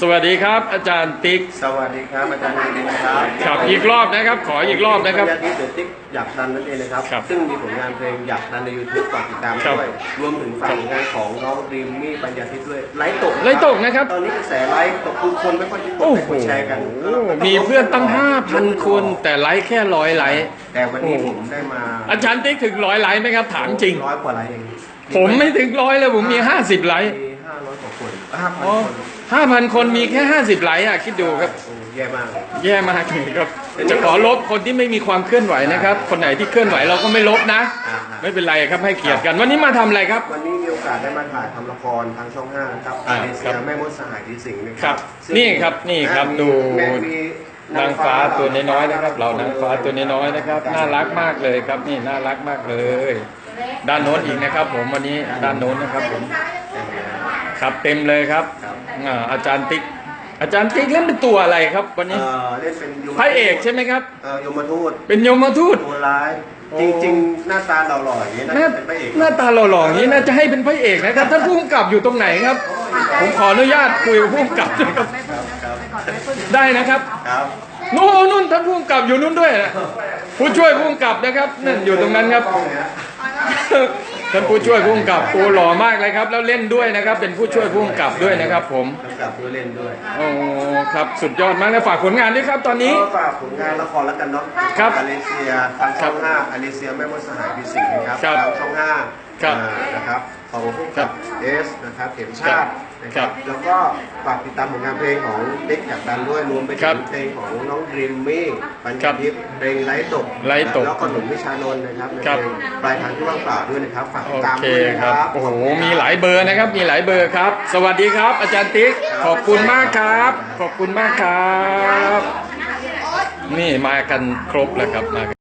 สวัสดีครับ อาจารย์ติ๊กสวัสดีครับอาจารย์ดินครับครับอีกรอบนะครับ ขออีกรอบนะครับญาติเสือติ๊กอยากดันนั่นเองนะครับ ครับซึ่งมีผลงานเพลงอยากดันใน YouTube ฝากติดตามครับด้วย รวมถึงฝากผลงานของน้องดีมมี่ปัญญาทิพย์ด้วย ไลฟ์ตกไลฟ์ตกนะครับตอนนี้กระแสไลฟ์ตกคือคนไม่ค่อยจะกดโอ้ไปโหกดแชร์กันมีเพื่อนตั้ง5,000คน แต่ไลค์แค่ร้อยไลค์แต่วันนี้โอ้ผมได้มาอาจารย์ติ๊กถึงร้อยไลค์ไหมครับถามจริงร้อยกว่าไลค์เองผมไม่ถึงร้อยเลยผมมี50ไลค์มีห้าร้อยกว่าคน ห้าพันอ๋อคนห้าพันคนมีแค่50ไลค์อะคิดดูครับ โอ้แย่มากแย่มากเลยครับ จะขอลบคนที่ไม่มีความเคลื่อนไหวนะครับ คนไหนที่เคลื่อนไหวเราก็ไม่ลบนะ อ่าฮะไม่เป็นไรครับให้เกียรติกัน วันนี้มาทำอะไรครับ วันนี้มีโอกาสได้มาถ่ายทำละครทางช่องห้านะครับอ่าอาเดเซีครัยบแม่มดสหายดีสิงห์นะคครัรับซึ่งนี่ครับนี่ครับดู แม่มีนางฟ้าตัวน้อยๆนะครับ เรานางฟ้าตัวน้อยๆนะครับ น่ารักมากเลยครับนี่น่ารักมากเลย ด้านโน้นอีกนะครับ ผมวันนี้ด้านโน้นนะครับผม ครับเต็มเลยครับอ่าอาจารย์ติ๊ก อาจารย์ติ๊กเล่นเป็นตัวอะไรครับ วันนี้เอ่อเล่นเป็นยมพระเอกใช่ไหมครับ เอ่อยมทูตเป็นยมทูต ตัวร้าย โอ้ จริง ๆ หน้าตาหล่อๆอย่างนี้หน่าน้าจะเป็นพระเอกหน้าตาหล่อๆอย่างนี้น่าจะให้เป็นพระเอกนะครับท่านผู้กำกับอยู่ตรงไหนครับ ผมขออนุญาตคุยกับผู้กำกับด้วยครับครับครับได้นะครับครับนู่นนู่นท่านผู้กำกับอยู่นู่นด้วยนะผู้ช่วยผู้กำกับนะครับนั่นอยู่ตรงนั้นครับ กล้องเนี่ย ท่านผู้ช่วยผู้กำกับโอ้หล่อมากเลยครับ แล้วเล่นด้วยนะครับ เป็นผู้ช่วยผู้กำกับด้วยนะครับ ผมกำกับด้วยเล่นด้วยโอ้ครับสุดยอดมากเลยฝากผลงานด้วยครับตอนนี้ ก็ฝากผลงานละครแล้วกันเนาะครับ อเลเซียทางช่องห้าอเลเซียแม่มดสหายดีสิงห์นะครับครับ ทางช่องห้า ครับอ่านะครับของผู้ครักับบเอสนะครับเข็มชาตินะคครัรับบแล้วก็ฝากติดตามผลงานเพลงของเด็กอยากดันด้วยรวมไปครัถึบงเพลงของน้องดรีมมี่ปัญครัญาบทิพย์เพลงไร้ตกไร้ตกแล้วก็หนุ่มวิชานนท์นะครับในครับเพลงปลายทางที่ว่างเปล่าด้วยนะครับฝากโอติดตามเคด้วยนะคครัรับบโอ้โหมีหลายเบอร์นะครับมีหลายเบอร์ครับ สวัสดีครับ อาจารย์ติ๊กขอบคุณมากครับ ขอบคุณมากครับ นี่มากันครบแล้วครับมา